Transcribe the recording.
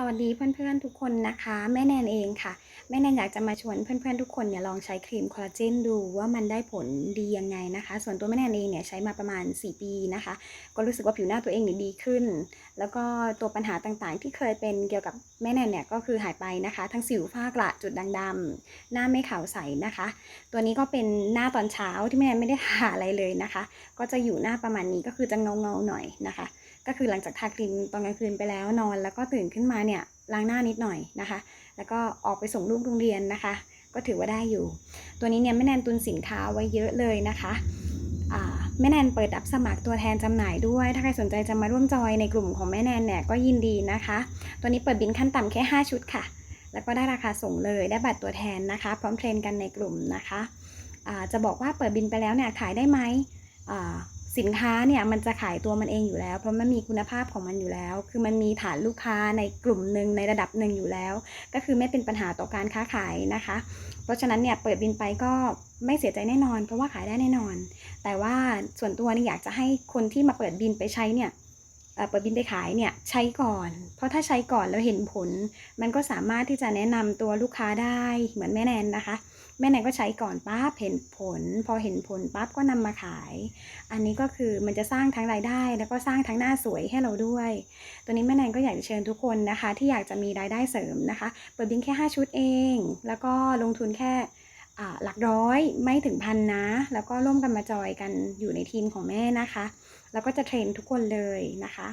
สวัสดีเพื่อนๆทุกคนนะคะ แม่แนนเองค่ะ แม่แนนอยากจะมาชวนเพื่อนๆทุกคนเนี่ยลองใช้ครีมคอลลาเจนดูว่ามันได้ผลดียังไงนะคะ ส่วนตัวแม่แนนเองเนี่ยใช้มาประมาณ 4 ปีนะคะ ก็รู้สึกว่าผิวหน้าตัวเองเนี่ยดีขึ้น แล้วก็ตัวปัญหาต่างๆ ที่เคยเป็นเกี่ยวกับแม่แนนเนี่ยก็คือหายไปนะคะ ทั้งสิวฝ้ากระจุดด่างดำหน้าไม่ขาวใสนะคะ ตัวนี้ก็เป็นหน้าตอนเช้าที่แม่แนนไม่ได้ทาอะไรเลยนะคะ ก็จะอยู่หน้าประมาณนี้ก็คือจะเงาเงาๆหน่อยนะคะ ก็คือหลังจากทาครีมตอนกลางคืนไปแล้วนอน แล้วก็ตื่นขึ้นมาเนี่ยล้างหน้านิดหน่อยนะคะ แล้วก็ออกไปส่งลูกโรงเรียนนะคะ ก็ถือว่าได้อยู่ ตัวนี้เนี่ยแม่แนนตุนสินค้าไว้เยอะเลยนะคะแม่แนนเปิดรับสมัครตัวแทนจำหน่ายด้วย ถ้าใครสนใจจะมาร่วมจอยในกลุ่มของแม่แนนเนี่ยก็ยินดีนะคะ ตัวนี้เปิดบินขั้นต่ำแค่ 5 ชุดค่ะ แล้วก็ได้ราคาส่งเลย ได้บัตรตัวแทนนะคะ พร้อมเทรนกันในกลุ่มนะคะอ่าจะบอกว่าเปิดบินไปแล้วเนี่ยขายได้ไหม สินค้าเนี่ยมันจะขายตัวมันเองอยู่แล้ว เพราะมันมีคุณภาพของมันอยู่แล้ว คือมันมีฐานลูกค้าในกลุ่มหนึ่งในระดับหนึ่งอยู่แล้ว ก็คือไม่เป็นปัญหาต่อการค้าขายนะคะ เพราะฉะนั้นเนี่ยเปิดบินไปก็ไม่เสียใจแน่นอน เพราะว่าขายได้แน่นอน แต่ว่าส่วนตัวนี่อยากจะให้คนที่มาเปิดบินไปใช้เนี่ย เอ่อเปิดบินไปขายเนี่ยใช้ก่อน เพราะถ้าใช้ก่อนแล้วเห็นผล มันก็สามารถที่จะแนะนำตัวลูกค้าได้เหมือนแม่แนนนะคะ แม่แนนก็ใช้ก่อนปั๊บเห็นผล พอเห็นผลปั๊บก็นำมาขาย อันนี้ก็คือมันจะสร้างทั้งรายได้ แล้วก็สร้างทั้งหน้าสวยให้เราด้วย ตัวนี้แม่แนนก็อยากจะเชิญทุกคนนะคะ ที่อยากจะมีรายได้เสริมนะคะ เปิดบินแค่ 5 ชุดเอง แล้วก็ลงทุนแค่ หลักร้อยไม่ถึงพันนะ แล้วก็ร่วมกันมาจอยกันอยู่ในทีมของแม่นะคะ แล้วก็จะเทรนทุกคนเลยนะคะ